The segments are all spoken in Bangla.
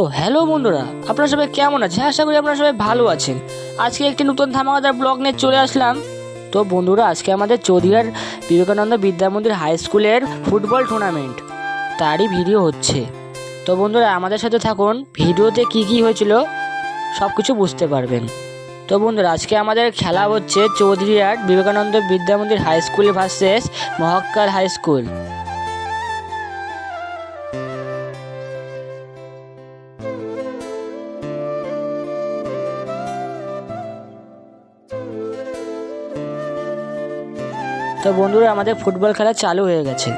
তো হ্যালো বন্ধুরা, আপনারা সবাই কেমন আছেন? আশা করি আপনারা সবাই ভালো আছেন। আজকে একটি নতুন ধামাকাদার ব্লগ নিয়ে চলে আসলাম। তো বন্ধুরা, আজকে আমাদের চৌধুরীর বিবেকানন্দ বিদ্যা মন্দির হাই স্কুলের ফুটবল টুর্নামেন্ট তারই ভিডিও হচ্ছে। তো বন্ধুরা, আমাদের সাথে থাকুন, ভিডিওতে কি কি হয়েছিল সব কিছু বুঝতে পারবেন। তো বন্ধুরা, আজকে আমাদের খেলা হচ্ছে Chowdhuryhat Vivekananda Vidya Mandir high school versus Mahakal high school তো বন্ধুরা আমাদের ফুটবল খেলা চালু হয়ে গেছে।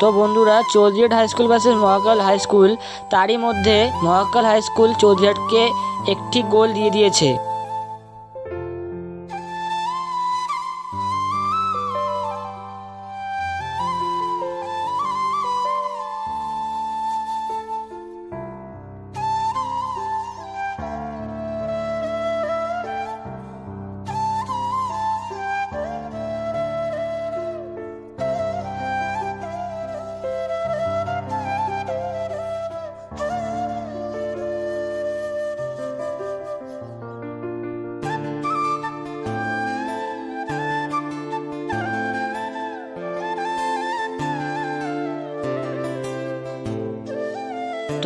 তো বন্ধুরা, Chowdhuryhat high school versus Mahakal high school তারই মধ্যে মহাকাল হাই স্কুল চৌধুরীহাটকে একটি গোল দিয়ে দিয়েছে।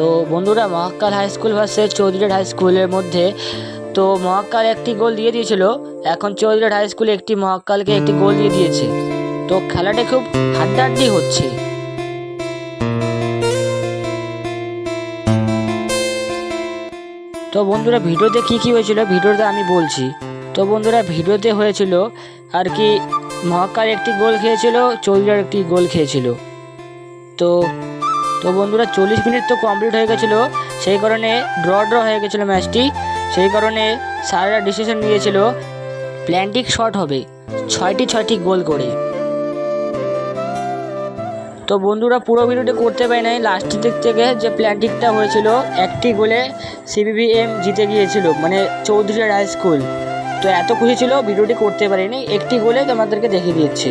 তো বন্ধুরা Mahakal high school versus Chowdhuryhat high স্কুলের মধ্যে, তো মহাকাল একটি গোল দিয়ে দিয়েছিল। এখন চৌধুরীহাট হাই স্কুল একটি মহাকালকে একটি গোল দিয়ে দিয়েছে। তো খেলাটা খুব হাড্ডাহাড্ডি হচ্ছে। তো বন্ধুরা ভিডিওতে কি কি হয়েছিল ভিডিওতে আমি বলছি। তো বন্ধুরা ভিডিওতে হয়েছিল আর কি মহাকাল একটি গোল খেয়েছিল চৌধুরীহাট একটি গোল খেয়েছিল। তো তো বন্ধুরা চল্লিশ মিনিট তো কমপ্লিট হয়ে গেছিল। সেই কারণে ড্র ড্র হয়ে গেছিল ম্যাচটি সেই কারণে স্যাররা ডিসিশন নিয়েছিল প্ল্যান্টিক শট হবে, ছয়টি ছয়টি গোল করে। তো বন্ধুরা পুরো ভিডিওটি করতে পারি নাই। লাস্টের দিক থেকে যে প্ল্যান্টিকটা হয়েছিল, একটি গোলে সিবিবিএম জিতে গিয়েছিল মানে চৌধুরী হাই স্কুল তো এত খুশি ছিল ভিডিওটি করতে পারিনি। একটি গোলে তোমাদেরকে দেখিয়ে দিচ্ছি।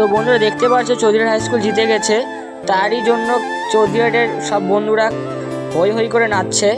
তো বন্ধুরা দেখতে পাচ্ছ চৌধুরী হাই স্কুল জিতে গেছে। তারই জন্য চৌধুরীহাটের সব বন্ধুরা হই হই করে নাচছে।